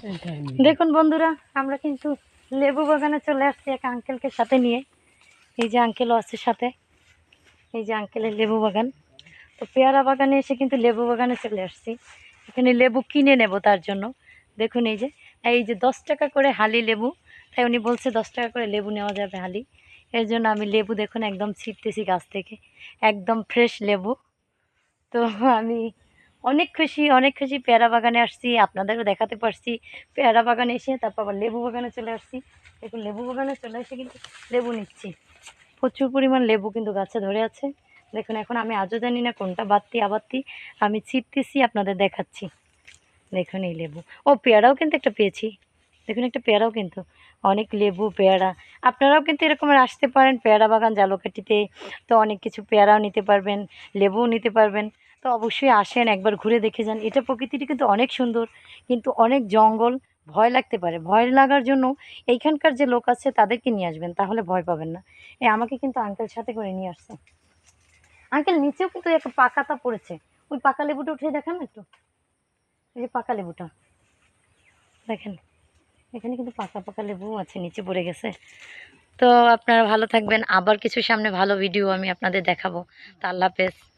দেখুন বন্ধুরা, আমরা কিন্তু লেবু বাগানে চলে আসছি এক আঙ্কেলকে সাথে নিয়ে। এই যে আঙ্কেলও আছে সাথে। এই যে আঙ্কেলের লেবু বাগান। তো পেয়ারা বাগানে এসে কিন্তু লেবু বাগানে চলে আসছি। এখানে লেবু কিনে নেব তার জন্য। দেখুন এই যে এই যে দশ টাকা করে হালি লেবু। তাই উনি বলছে দশ টাকা করে লেবু নেওয়া যাবে হালি। এর জন্য আমি লেবু দেখুন একদম ছিটতেছি গাছ থেকে। একদম ফ্রেশ লেবু। তো আমি অনেক খুশি অনেক খুশি। পেয়ারা বাগানে আসছি, আপনাদেরও দেখাতে পারছি। পেয়ারা বাগানে এসে তারপর আবার লেবু বাগানে চলে আসছি। দেখুন, লেবু বাগানে চলে এসে কিন্তু লেবু নিচ্ছি। প্রচুর পরিমাণ লেবু কিন্তু গাছে ধরে আছে। দেখুন, এখন আমি আজও জানি না কোনটা বাত্তি আবাত্তি আমি ছিটতেছি, আপনাদের দেখাচ্ছি। দেখুন এই লেবু। ও, পেয়ারাও কিন্তু একটা পেয়েছি। দেখুন, একটা পেয়ারাও কিন্তু। অনেক লেবু, পেয়ারা। আপনারাও কিন্তু এরকম আসতে পারেন। পেয়ারা বাগান, জালকাঠিতে তো অনেক কিছু পেয়ারাও নিতে পারবেন, লেবুও নিতে পারবেন। তো অবশ্যই আসেন, একবার ঘুরে দেখে যান। এটা প্রকৃতিটি কিন্তু অনেক সুন্দর, কিন্তু অনেক জঙ্গল, ভয় লাগতে পারে। ভয় লাগার জন্য এইখানকার যে লোক আছে তাদেরকে নিয়ে আসবেন, তাহলে ভয় পাবেন না। এ আমাকে কিন্তু আঙ্কেল সাথে করে নিয়ে আসছে। আঙ্কেল নিচেও কিন্তু একটা পাকাতা পড়েছে। ওই পাকা লেবুটা উঠে দেখান একটু। এই যে পাকা লেবুটা। দেখেন, এখানে কিন্তু পাকা পাকা লেবু আছে, নিচে পড়ে গেছে। তো আপনারা ভালো থাকবেন। আবার কিছু সামনে ভালো ভিডিও আমি আপনাদের দেখাবো। তো আল্লাহ হাফেজ।